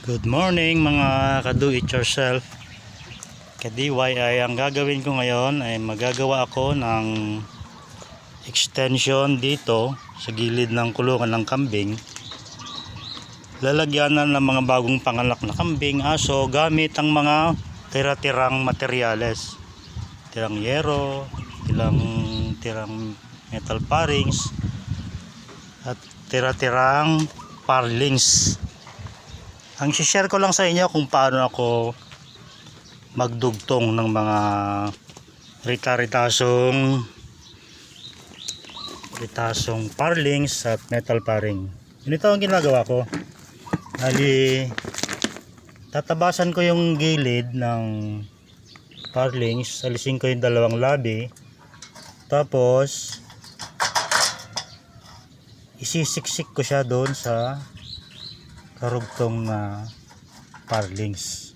Good morning mga ka-do it yourself. Ka-DIY ang gagawin ko ngayon ay magagawa ako ng extension dito sa gilid ng kulungan ng kambing. Lalagyanan ng mga bagong panganak na kambing, aso gamit ang mga tira-tirang materyales. Tirang yero, tirang, tirang metal parings, at tira-tirang parlings. Ang share ko lang sa inyo kung paano ako magdugtong ng mga rita-ritasong ritasong parlings at metal paring. Ganito ang ginagawa ko. Bali, tatabasan ko yung gilid ng parlings, alisin ko yung dalawang labi, tapos isisiksik ko siya doon sa karugtong na parlings.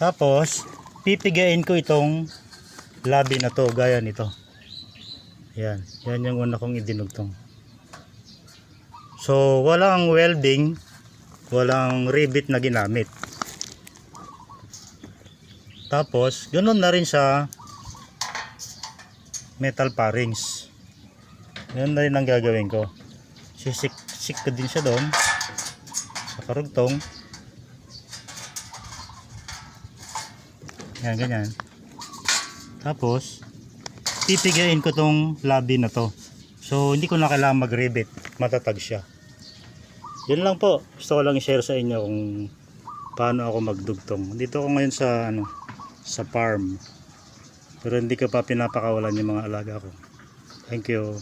Tapos, pipigain ko itong labi na to, gaya nito. Yan, yan yung una kong idinugtong. So, walang welding, walang rivet na ginamit. Tapos, ganoon na rin sa metal parings. Yan na rin ang gagawin ko. Sisik-sik ko din siya doon sa karugtong. Yan, ganyan. Tapos, pipigain ko tong labi na to. So, hindi ko na kailangan mag-rivet. Matatag siya. Yun lang po. Gusto ko lang i-share sa inyo kung paano ako magdugtong. Dito ako ngayon sa, ano, sa farm. Pero hindi ko pa pinapakawalan yung mga alaga ko. Thank you.